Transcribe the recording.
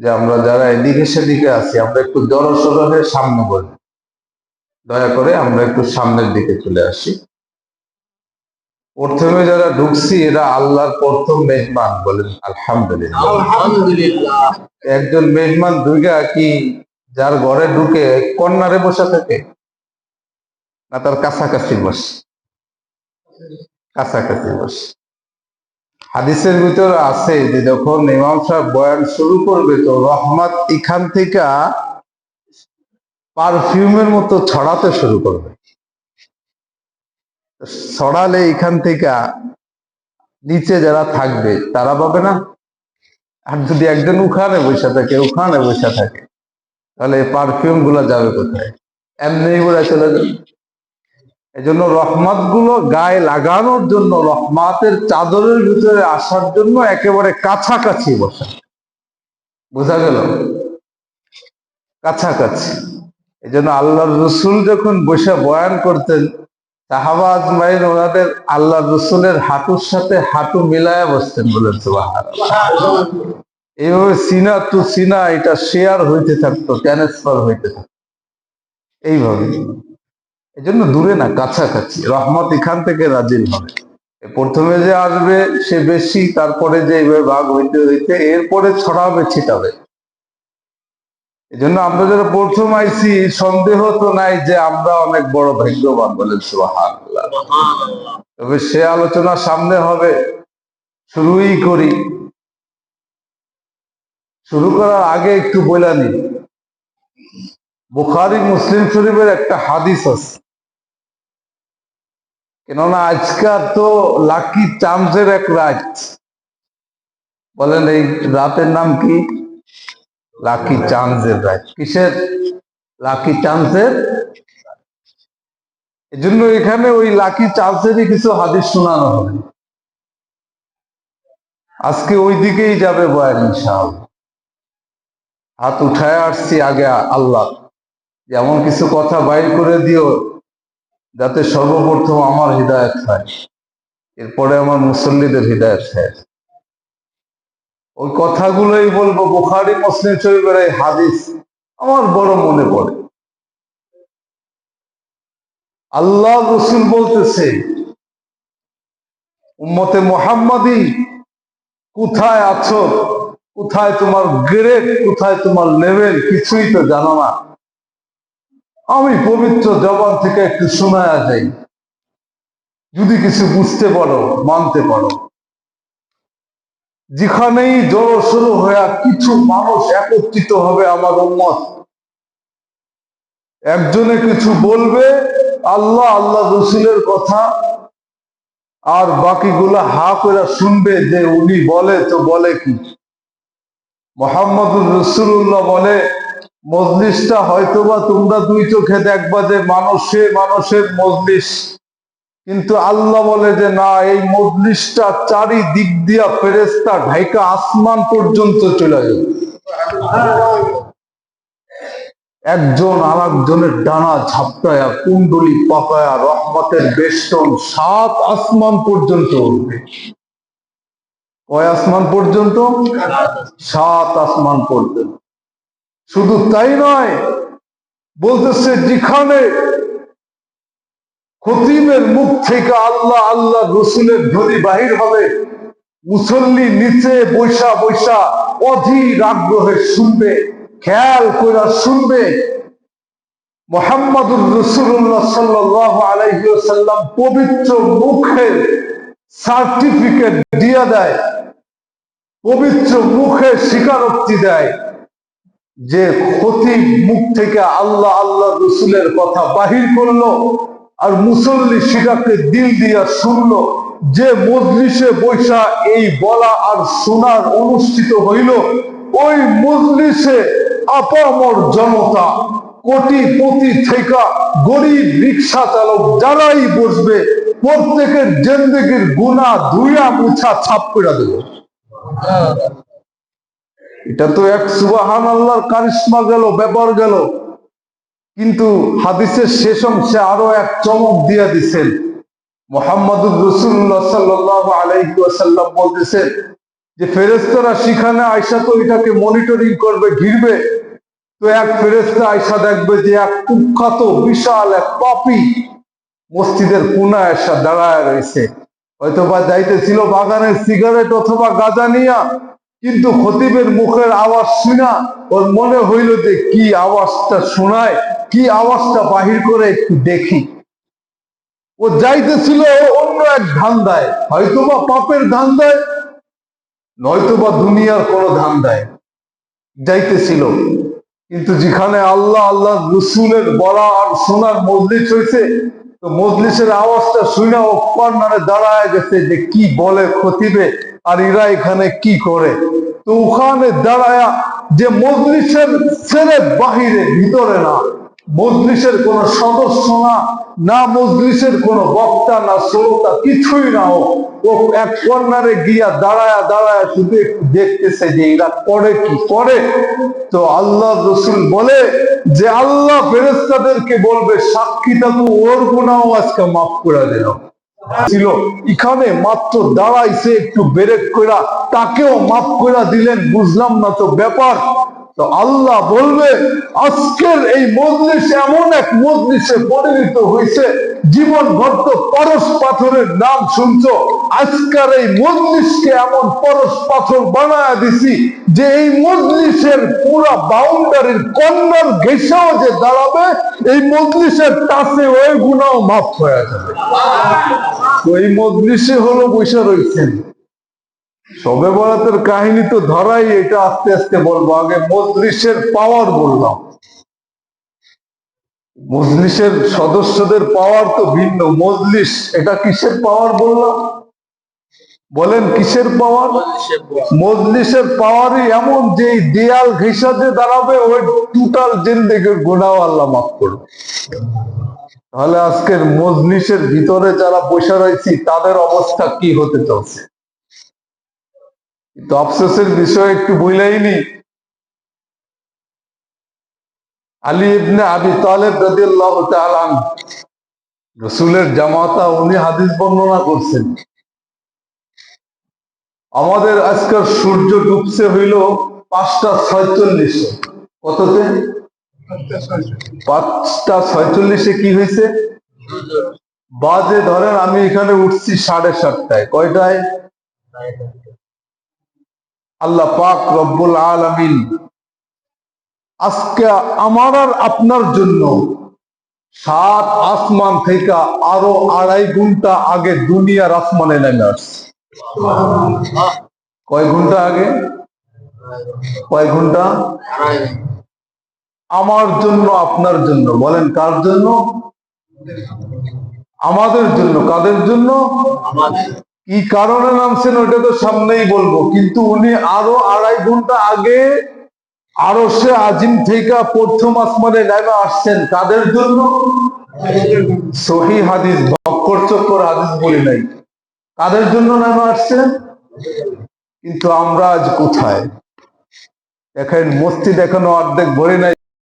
যে আমরা যারা এদিকে সেদিকে আছি আমরা একটু জড়সড় হয়ে সামনে বলি। দয়া করে আমরা একটু সামনের দিকে চলে আসি। প্রথমে যারা ঢুকছি এরা আল্লাহর প্রথম মেহমান বলেন আলহামদুলিল্লাহ। আলহামদুলিল্লাহ। একজন মেহমান দুইগা কি যার ঘরে ঢুকে কর্নারে বসে থাকে? না তার কাছাকাছি বসে। কাছাকাছি বসে। হাদিসের ভিতরে আছে যে যখন ইমাম সাহেব বয়ান শুরু করবে তো রহমত এখান থেকে পারফিউমের মতো ছড়াতে শুরু করবে। ছড়ালে এখান থেকে নিচে যারা থাকবে, তারা পাবে না। আর যদি একজন উখানে বসে থাকে, উখানে বসে থাকে, তাহলে পারফিউমগুলা যাবে কোথায়? এমনি ওরা চলে যাবে। এই জন্য রহমতগুলো গায়ে লাগানোর জন্য, রহমাতের চাদরের ভিতরে আসার জন্য একেবারে কাছাকাছি বসা। বোঝা গেল? কাছাকাছি। এই জন্য আল্লাহর রসুল যখন বসে বয়ান করতেন, সাহাবা আজমাইন ওনাদের আল্লাহ রসুলের হাঁটুর সাথে হাঁটু মিলায়া বসতেন বলেন। এইভাবে সিনা টু সিনা, এটা শেয়ার হইতে থাকতো ট্রান্সফার হইতে থাকতো। এইভাবে। এই জন্য দূরে না, কাছাকাছি। রহমত এখান থেকে রাজিল হবে। প্রথমে যে আসবে, সে বেশি, তারপরে যে এইভাবে ভাগ হইতে হইতে, এরপরে ছড়াবে ছিটাবে এই জন্য আমরা যারা প্রথম আইছি, সন্দেহ তো নাই যে আমরা অনেক বড় ভাগ্যবান বলেন তবে সে আলোচনা সামনে হবে, শুরুই করি। শুরু করার আগে একটু বলে নি। বুখারি, মুসলিম শরীফের একটা হাদিস আছে। কেননা আজকাল তো লাকি চান্সের এক রাত বলেন এই রাতের নাম কি? লাকি চান্সের রাত কিসের? লাকি চান্সের জন্য এখানে ওই লাকি চান্সেরই কিছু হাদিস শোনানো হবে। আজকে ওই দিকেই যাবে বয়ান ইনশাআল্লাহ। হাত উঠায় আসছি আগে আল্লাহ। এমন কিছু কথা বাইর করে দিও। যাতে সর্বপ্রথম আমার হৃদায়ত হয়। এরপরে আমার মুসল্লিদের হৃদায়ত হয়। ওই কথাগুলোই বলব, বুখারি, মুসলিম শরীফের এই হাদিস আমার বড় মনে পড়ে। আল্লাহ রসুল বলতেছে, উম্মতে মোহাম্মদী, কোথায় আছো? কোথায় তোমার গ্রেড কোথায় তোমার লেভেল কিছুই তো জানো না। আমি পবিত্র জবান থেকে একটু শোনায়া যাই। যদি কিছু বুঝতে পারো, মানতে পারো। যেখানেই জড়ো শুরু হয়ে কিছু মানুষ একত্রিত হবে আমার উম্মত। একজনে কিছু বলবে, আল্লাহ আল্লাহ রসুলের কথা, আর বাকিগুলা হা করে শুনবে যে উনি বলে, তো বলে কি? মোহাম্মদুর রসুল্লাহ বলে মজলিসটা হয়তোবা তোমরা দুই চোখে দেখবা যে মানুষে মানুষের মজলিস। কিন্তু আল্লাহ বলে যে, না, এই মজলিসটা চারি দিক দিয়া ফেরেস্তা ঢাইকা আসমান পর্যন্ত চলে যাবে একজন আর একজনের ডানা ঝাপটায়া, কুণ্ডলি পাকায়া, রহমতের বেষ্টন সাত আসমান পর্যন্ত কয় আসমান পর্যন্ত? সাত আসমান পর্যন্ত। শুধু তাই নয়, বলতেছে যেখানে খতিবের মুখ থেকে আল্লাহ আল্লাহ রসুলের ধ্বনি বাহির হবে, মুসল্লি নিচে বৈশা বৈশা অধীর আগ্রহে শুনবে, খেয়াল করে শুনবে। মোহাম্মদুর রসুল্লাহ সাল্লাহ আলাইসাল্লাম পবিত্র মুখের সার্টিফিকেট দিয়ে দেয়, পবিত্র মুখে স্বীকারোক্তি দেয়। যে ক্ষতি মুখ থেকে আল্লাহ আল্লাহ রসুলের কথা বাহির করল আর মুসল্লি সেটাকে দিল দিয়া শুনলো, যে মজলিসে বৈশা এই বলা আর শোনার অনুষ্ঠিত হইল, ওই মজলিসে আপামর জনতা কোটি পতি থেকে গরিব রিক্সা চালক যারাই বসবে, প্রত্যেকের জেন্দেগির গুণা ধুইয়া মুছা ছাপ করে দেবো। এটা তো এক সুবাহান আল্লাহর কারিশ্মা গেল, ব্যাপার গেল। কিন্তু হাদিসের শেষ অংশে আরও এক চমক দিয়ে দিছেন। মোহাম্মদুর রসুল্লাহ সাল্লাহ আলাইসাল্লাম বলতেছেন যে ফেরেস্তারা সেখানে আয়সা তো এটাকে মনিটরিং করবে, ঘিরবে। তো এক ফেরেস্তা আয়সা দেখবে যে, এক কুখ্যাত, বিশাল এক পাপি মসজিদের কোনায় এসা দাঁড়ায় রয়েছে। হয়তো বা যাইতেছিল বাগানের সিগারেট অথবা গাঁজা নিয়া কিন্তু খতিবের মুখের আওয়াজ শুনা, ওর মনে হইল যে কি আওয়াজটা শোনায়, কি আওয়াজটা বাহির করে একটু দেখি। ও যাইতেছিল অন্য এক ধান্দায়, হয়তোবা পাপের ধান্দায়, নয়তোবা দুনিয়ার কোনো ধান্দায় যাইতেছিল। কিন্তু যেখানে আল্লাহ আল্লাহ রসুলের বলা আর শোনার মজলিস হয়েছে তো মজলিসের আওয়াজটা শুনে ও কর্নারে দাঁড়ায় গেছে যে কি বলে খতিবে। আর এরা এখানে কি করে? তো ওখানে দাঁড়ায়া যে মজলিসের ছেড়ে বাহিরে ভিতরে না, মজলিসের কোন সদস্য না না মজলিসের কোন বক্তা, না শ্রোতা কিছুই না ও। এক কর্নারে গিয়া দাঁড়ায়া দাঁড়ায়া শুধু একটু দেখতেছে যে এরা করে কি করে। তো আল্লাহ রসুল বলে যে, আল্লাহ ফেরেস্তাদেরকে বলবে, সাক্ষী থাকু, ওর গুণাও আজকে মাফ করে দিল ছিল। এখানে মাত্র দাঁড়াইছে একটু বেরেক কইরা, তাকেও মাফ কইরা দিলেন, বুঝলাম না তো ব্যাপার। তো আল্লাহ বলবে, আজকের এই মজলিস এমন এক মজলিসে পরিণত হয়েছে, জীবন ভর তো পরশ পাথরের নাম শুনছো, আজকের এই মজলিসকে এমন পরশ পাথর বানায় দিছি যে এই মজলিসের পুরা বাউন্ডারির কর্নার ঘেসাও যে দাঁড়াবে, এই মজলিসের টাসে ওই গুণাও মাফ হয়ে যাবে। তো এই মজলিসে হলো বৈশা রয়েছেন সবে বরাতের কাহিনী তো ধরাই এটা আস্তে আস্তে বলব। আগে মজলিসের পাওয়ার বললাম। মজলিসের সদস্যদের পাওয়ার তো ভিন্ন। মজলিস এটা কিসের পাওয়ার বললাম? বলেন কিসের পাওয়ার মজলিসের পাওয়ারই এমন যে দেয়াল ঘেসাতে দাঁড়াবে ওই টোটাল জিন্দেগির গোনাও আল্লাহ মাফ করবে। তাহলে আজকের মজলিসের ভিতরে যারা বসে রয়েছি তাদের অবস্থা কি হতে চলছে? কিন্তু আফসোসের বিষয় একটু বইলাইনি আলী ইবনে আবি তালেব রাদিয়াল্লাহু তাআলা রসুলের জামাতা উনি হাদিস বর্ণনা করছেন। আমাদের আজকাল সূর্য ডুবছে হইল পাঁচটা ছয়চল্লিশে। কততে? পাঁচটা ছয়চল্লিশে কি হয়েছে বাজে ধরেন আমি এখানে উঠছি সাড়ে সাতটায়। কয়টায়? আল্লাহ পাক রব্বুল আলামিন আজকে আমার আর আপনার জন্য সাত আসমান থেকে আরও আড়াই ঘণ্টা আগে দুনিয়ার আসমানে নেমে আসছে। কয় ঘণ্টা আগে? কয় ঘণ্টা? আমার জন্য, আপনার জন্য। বলেন, কার জন্য? আমাদের জন্য। কাদের জন্য? কি কারণে নামছেন ওইটা তো সামনেই বলব, কিন্তু উনি আরও আড়াই ঘণ্টা আগে আরও সে আজিম থেকে প্রথম আসমানে নেমে আসছেন। কাদের জন্য? সহি হাদিস ভক্কর চক্কর হাদিস বলি নাই। কাদের জন্য নেমে আসছেন? কিন্তু আমরা আজ কোথায়? দেখেন, মসজিদ এখনও অর্ধেক ভরে নাই।